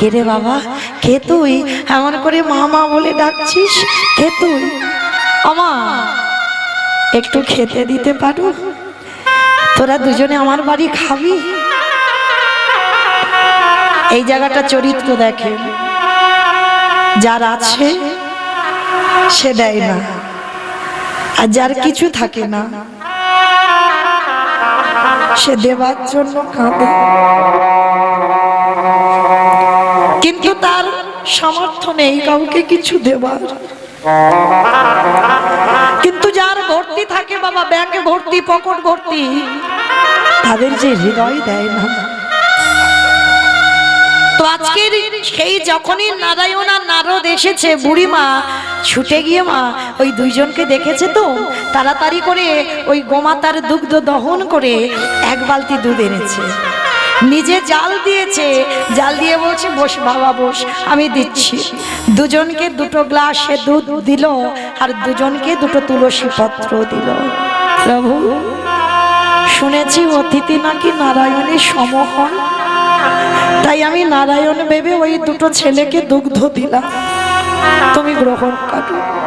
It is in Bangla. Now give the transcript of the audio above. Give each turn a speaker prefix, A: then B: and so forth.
A: কে রে বাবা? কে তুই? এমন করে মা মা বলে ডাকছিস? কে তুই? আমা একটু খেতে দিতে পারো? তোরা দুজনে আমার বাড়ি খাবি? এই জায়গাটা চরিত্র দেখে। যার আছে, সে দেয় না। আর যার কিছু থাকে না, সে দেবার জন্য কাঁদে। কিন্তু তার সামর্থ্য নেই কাউকে কিছু দেবার। কিন্তু যার ভর্তি থাকে বাবা ব্যাংকে ভর্তি পকেট ভর্তি, তাদের যে হৃদয় দেয় না। তো আজকের সেই যখনই নারায়ণ আর নারদ এসেছে, বুড়িমা, ছুটে গিয়ে মা, ওই দুইজনকে দেখেছে তো? তাড়াতাড়ি করে ওই গোমাতার দুগ্ধ দহন করে এক বালতি দুধ এনেছে। নিজে জাল দিয়েছে। জাল দিয়ে বলছে, বস বাবা, বস, আমি দিচ্ছি। দুজনকে দুটো গ্লাসে দুধ দিল আর দুজনকে দুটো তুলসী পত্র দিল। প্রভু, শুনেছি অতিথি নাকি নারায়ণের সম হয় তাই আমি নারায়ণ ভেবে ওই দুটো ছেলেকে দুগ্ধ দিলাম। তুমি গ্রহণ করো।